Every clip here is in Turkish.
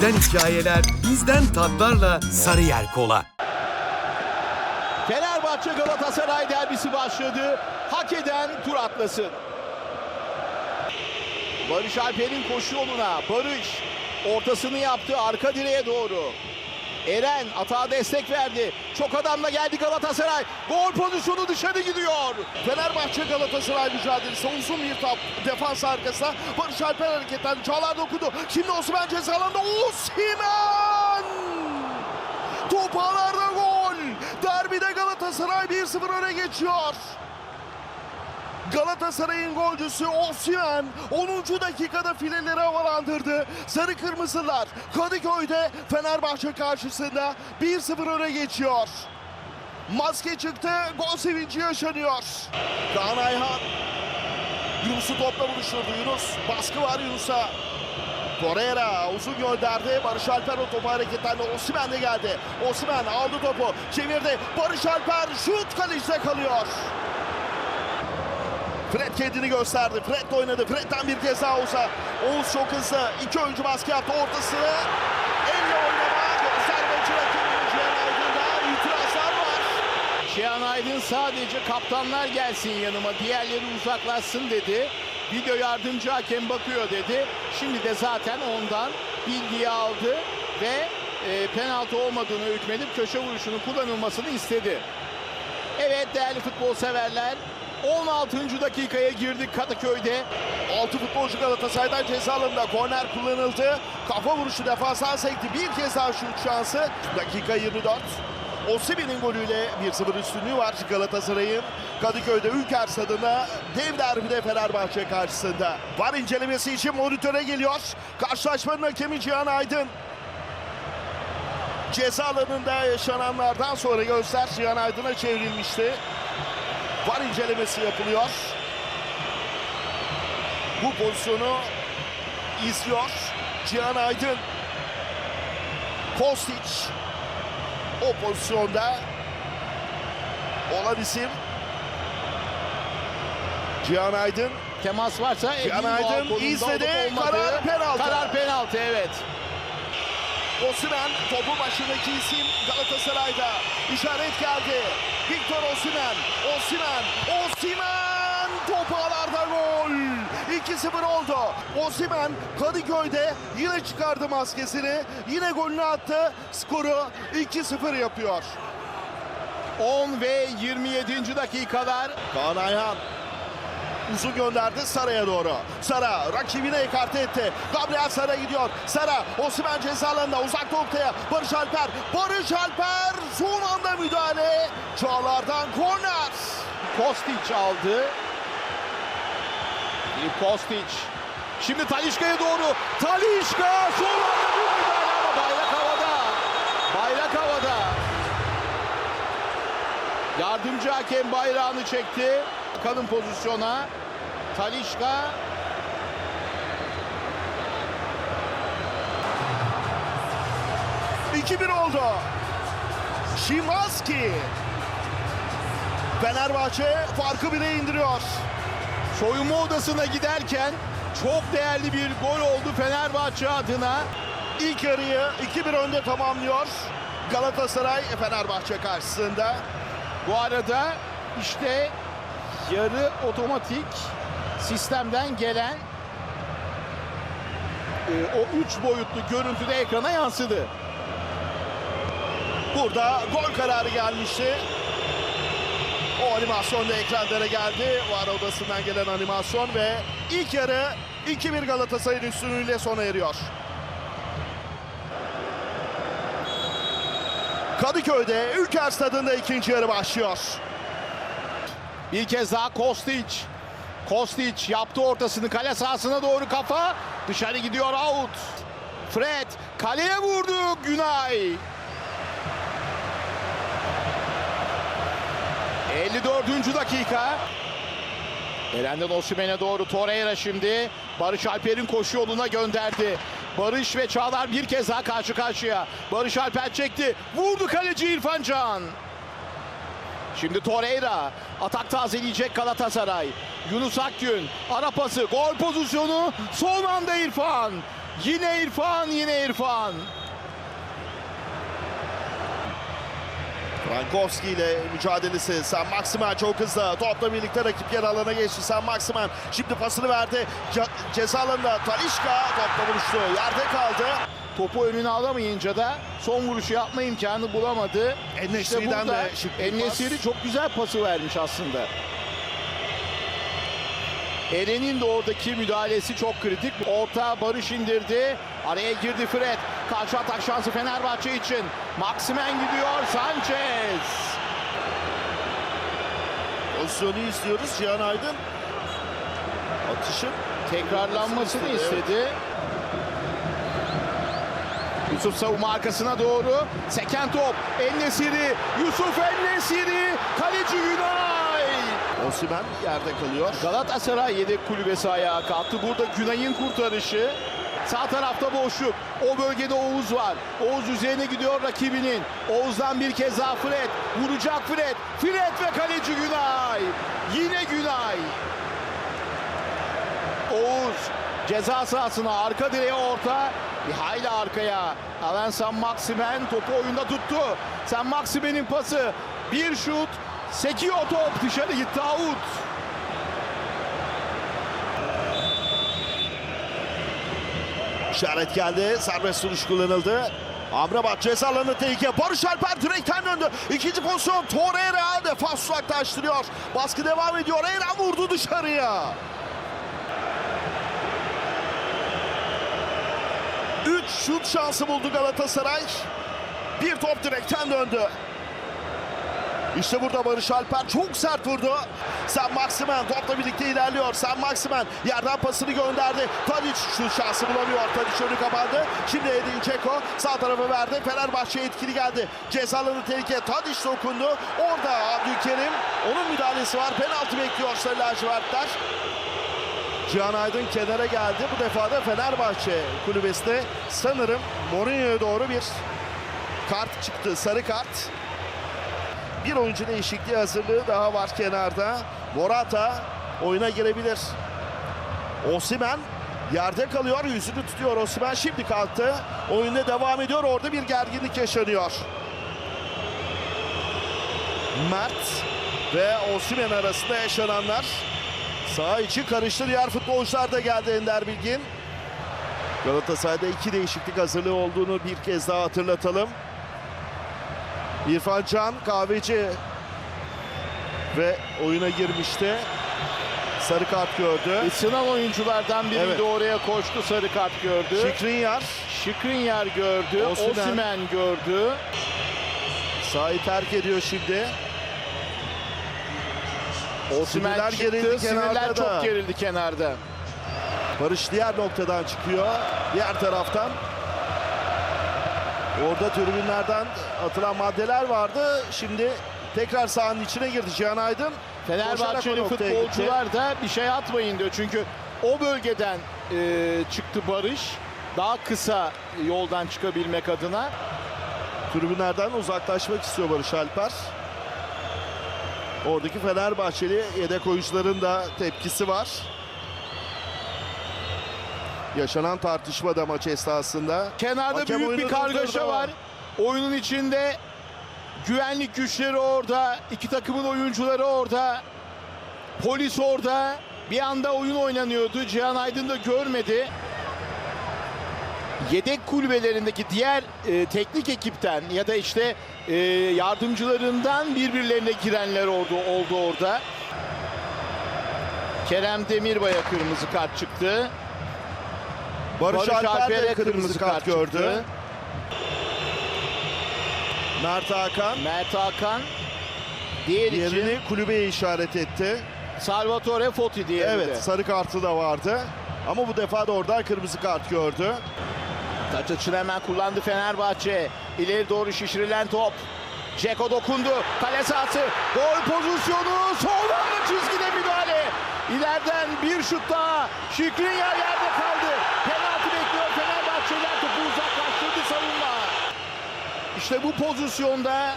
Bizden hikayeler, bizden tatlarla Sarıyer Kola. Fenerbahçe Galatasaray derbisi başladı. Hak eden tur atlasın. Barış Alper'in koşu yoluna. Barış ortasını yaptı arka direğe doğru. Eren atağa destek verdi. Çok adamla geldi Galatasaray. Gol pozisyonu dışarı gidiyor. Fenerbahçe Galatasaray mücadelesi uzun bir top defans arkasına Barış Alper hareketlendi. Çağlar dokudu. Şimdi Osman ceza alanında Osimhen! Top ağlarda gol. Derbide Galatasaray 1-0 öne geçiyor. Galatasaray'ın golcüsü Osimhen 10. dakikada fileleri havalandırdı. Sarı Kırmızılar Kadıköy'de Fenerbahçe karşısında 1-0 öne geçiyor. Maske çıktı, gol sevinci yaşanıyor. Kaan Ayhan Yunus'u topla buluşturdu. Yunus baskı var Yunus'a. Torreira uzun gönderdi. Barış Alper o topu hareketlendi. Osimhen de geldi. Osimhen aldı topu. Çevirdi. Barış Alper şut kalecide kalıyor. Fred kendini gösterdi. Fred de oynadı. Fred'den bir kez daha Oğuz'a. Oğuz çok hızlı. İki oyuncu baskı yaptı. Ortası. Elle oynama. Cihan Aydın'da itirazlar var. Şehan Aydın sadece kaptanlar gelsin yanıma diğerleri uzaklaşsın dedi. Video yardımcı hakem bakıyor dedi. Şimdi de zaten ondan bilgiyi aldı ve e, penaltı olmadığını hükmedip köşe vuruşunun kullanılmasını istedi. Evet değerli futbol severler 16. dakikaya girdik Kadıköy'de. 6 futbolcu Galatasaray'dan ceza alanında korner kullanıldı. Kafa vuruşu defansa sekti. Bir kez daha şut şansı. Dakika 24. Osimhen'in golüyle 1-0 üstünlüğü var Galatasaray'ın. Kadıköy'de Ülker Stadı'nda dev derbide Fenerbahçe karşısında. Var incelemesi için monitöre geliyor. Karşılaşmanın hakemi Cihan Aydın. Ceza alanında yaşananlardan sonra gözler Cihan Aydın'a çevrilmişti. Var incelemesi yapılıyor. Bu pozisyonu izliyor Cihan Aydın. Kostić o pozisyonda olan isim Cihan Aydın. Temas varsa Cihan Aydın izledi. Karar penaltı. Karar penaltı evet. Osimhen topu başındaki isim Galatasaray'da. İşaret geldi. Victor Osimhen. Osimhen. Osimhen top ağlarda gol. 2-0 oldu. Osimhen Kadıköy'de yine çıkardı maskesini. Yine golünü attı. Skoru 2-0 yapıyor. 10 ve 27. dakikalar Kaan Ayhan uzun gönderdi Sara'ya doğru. Sara rakibine ekarte etti. Gabriel Sara gidiyor. Sara Osimhen ceza alanında uzak noktaya. Barış Alper. Barış Alper son anda müdahale. Çağlar'dan korner. Kostić aldı. Kostić. Şimdi Talişka'ya doğru. Talişka son anda müdahale bayrak havada. Bayrak havada. Yardımcı hakem bayrağını çekti. Bakalım pozisyona. Talişka 2-1 oldu. Şimanski. Fenerbahçe farkı bire indiriyor. soyunma odasına giderken çok değerli bir gol oldu Fenerbahçe adına. İlk yarıyı 2-1 önde tamamlıyor. Galatasaray Fenerbahçe karşısında. Bu arada işte yarı otomatik sistemden gelen e, o üç boyutlu görüntü de ekrana yansıdı. Burada gol kararı gelmişti. O animasyon da ekranlara geldi. Var odasından gelen animasyon ve ilk yarı 2-1 Galatasaray'ın üstünlüğüyle sona eriyor. Kadıköy'de Ülker Stadı'nda ikinci yarı başlıyor. Bir kez daha Kostić. Kostić yaptı ortasını kale sahasına doğru kafa. Dışarı gidiyor out. Fred kaleye vurdu Günay. 54. dakika. Eren'den Osimhen'e doğru Torreira şimdi. Barış Alper'in koşu yoluna gönderdi. Barış ve Çağlar bir kez daha karşı karşıya. Barış Alper çekti. Vurdu kaleci İrfan Can. Şimdi Torreira atak tazeleyecek Galatasaray. Yunus Akgün ara pası gol pozisyonu son anda İrfan. Yine İrfan, yine İrfan. Frankowski ile mücadelesi. Sen Maximen çok hızlı. Topla birlikte rakip yer alana geçti. Sen Maximen şimdi pasını verdi. Ce ceza alanında Talişka topla buluştu. Yerde kaldı. Topu önüne alamayınca da son vuruşu yapma imkanı bulamadı. En-Nesyri'den burada de şık bir En-Nesyri çok güzel pası vermiş aslında. Eren'in de oradaki müdahalesi çok kritik. Orta Barış indirdi. Araya girdi Fred. Karşı atak şansı Fenerbahçe için. Maximen gidiyor. Sanchez. Pozisyonu izliyoruz. Cihan Aydın atışın Tekrarlanmasını istedi, istedi. Yusuf savunma arkasına doğru. Seken top. Ennesiri. Yusuf Ennesiri. Kaleci Günay. Osimhen yerde kalıyor. Galatasaray yedek kulübesi ayağa kalktı. Burada Günay'ın kurtarışı. Sağ tarafta boşluk. O bölgede Oğuz var. Oğuz üzerine gidiyor rakibinin. Oğuz'dan bir kez daha Fred. Vuracak Fred. Fred ve kaleci Günay. Yine Günay. Oğuz ceza sahasına arka direğe orta. Bir hayli arkaya. Alan San Maximen topu oyunda tuttu. San Maximen'in pası. Bir şut. Sekiyor top dışarı gitti out. İşaret geldi. Serbest vuruş kullanıldı. Amrabat ceza alanı tehlike. Barış Alper direkten döndü. İkinci pozisyon Torreira defans uzaklaştırıyor. Baskı devam ediyor. Eren vurdu dışarıya. Şut şansı buldu Galatasaray. Bir top direkten döndü. İşte burada Barış Alper çok sert vurdu. Sen Maximen topla birlikte ilerliyor. Sen Maximen yerden pasını gönderdi. Tadic şu şansı bulamıyor. Tadic önü kapandı. Şimdi Edin Dzeko sağ tarafı verdi. Fenerbahçe etkili geldi. Cezaları tehlike. Tadic dokundu. Orada Abdülkerim. Onun müdahalesi var. Penaltı bekliyor Sarı lacivertler. Cihan Aydın kenara geldi. Bu defa da Fenerbahçe kulübesinde sanırım Mourinho'ya doğru bir kart çıktı. Sarı kart. Bir oyuncu değişikliği hazırlığı daha var kenarda. Morata oyuna girebilir. Osimen yerde kalıyor. Yüzünü tutuyor Osimen. Şimdi kalktı. Oyunda devam ediyor. Orada bir gerginlik yaşanıyor. Mert ve Osimen arasında yaşananlar. Sağ içi karıştı. Diğer futbolcular da geldi Ender Bilgin. Galatasaray'da iki değişiklik hazırlığı olduğunu bir kez daha hatırlatalım. İrfan Can Kahveci ve oyuna girmişti. Sarı kart gördü. Isınan oyunculardan biri Evet. de oraya koştu sarı kart gördü. Şikrinyar Şikrinyar gördü. Osimhen. Osimen gördü. sahayı terk ediyor şimdi. Osimen Sinirler çıktı. gerildi Sinirler kenarda çok da. gerildi kenarda. Barış diğer noktadan çıkıyor. Diğer taraftan. Orada tribünlerden atılan maddeler vardı. Şimdi tekrar sahanın içine girdi Cihan Aydın. Fenerbahçeli Koşarak o noktaya gitti. futbolcular da bir şey atmayın diyor. Çünkü o bölgeden e, çıktı Barış. Daha kısa yoldan çıkabilmek adına. Tribünlerden uzaklaşmak istiyor Barış Alper. Oradaki Fenerbahçeli yedek oyuncuların da tepkisi var. Yaşanan tartışma da maç esnasında. Kenarda Hakem büyük bir kargaşa durdurdu. var. Oyunun içinde güvenlik güçleri orada. iki takımın oyuncuları orada. Polis orada. Bir anda oyun oynanıyordu. Cihan Aydın da görmedi. Yedek kulübelerindeki diğer e, teknik ekipten ya da işte e, yardımcılarından birbirlerine girenler oldu, oldu orada. Kerem Demirbay'a kırmızı kart çıktı. Barış, Barış Alper Alper'e de kırmızı kart gördü. çıktı. Mert Hakan Mert Hakan. Diğer için yerini kulübeye işaret etti. Salvatore Foti diğeri Evet sarı kartı da vardı. Ama bu defa da oradan kırmızı kart gördü. Taç açını hemen kullandı Fenerbahçe. İleri doğru şişirilen top. Ceko dokundu. Kale sahası. Gol pozisyonu. Sol anda çizgide müdahale. İleriden bir şut daha. Şikrinyar yerde kaldı. Penaltı bekliyor Fenerbahçeliler. Topu uzaklaştırdı savunma. İşte bu pozisyonda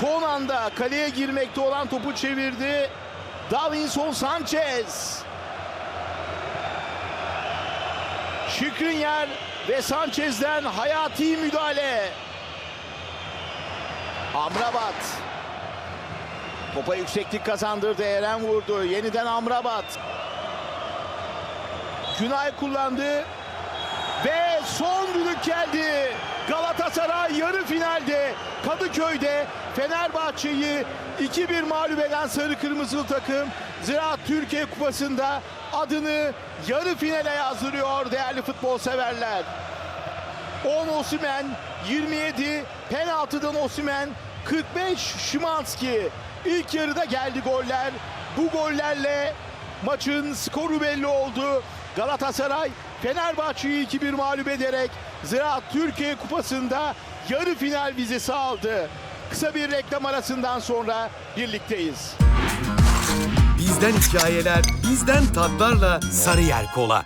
son anda kaleye girmekte olan topu çevirdi. Davinson Sanchez. Şikrinyer ve Sanchez'den hayati müdahale. Amrabat. Topa yükseklik kazandırdı. Eren vurdu. Yeniden Amrabat. Günay kullandı. Ve son düdük geldi. Galatasaray yarı finalde Kadıköy'de Fenerbahçe'yi 2-1 mağlup eden Sarı Kırmızılı takım Ziraat Türkiye Kupası'nda adını yarı finale yazdırıyor değerli futbol severler. 10 Osimen, 27 penaltıdan Osimen, 45 Şimanski. İlk yarıda geldi goller. Bu gollerle maçın skoru belli oldu. Galatasaray Fenerbahçe'yi 2-1 mağlup ederek Ziraat Türkiye Kupası'nda yarı final vizesi aldı. Kısa bir reklam arasından sonra birlikteyiz. Bizden hikayeler, bizden tatlarla Sarıyer Kola.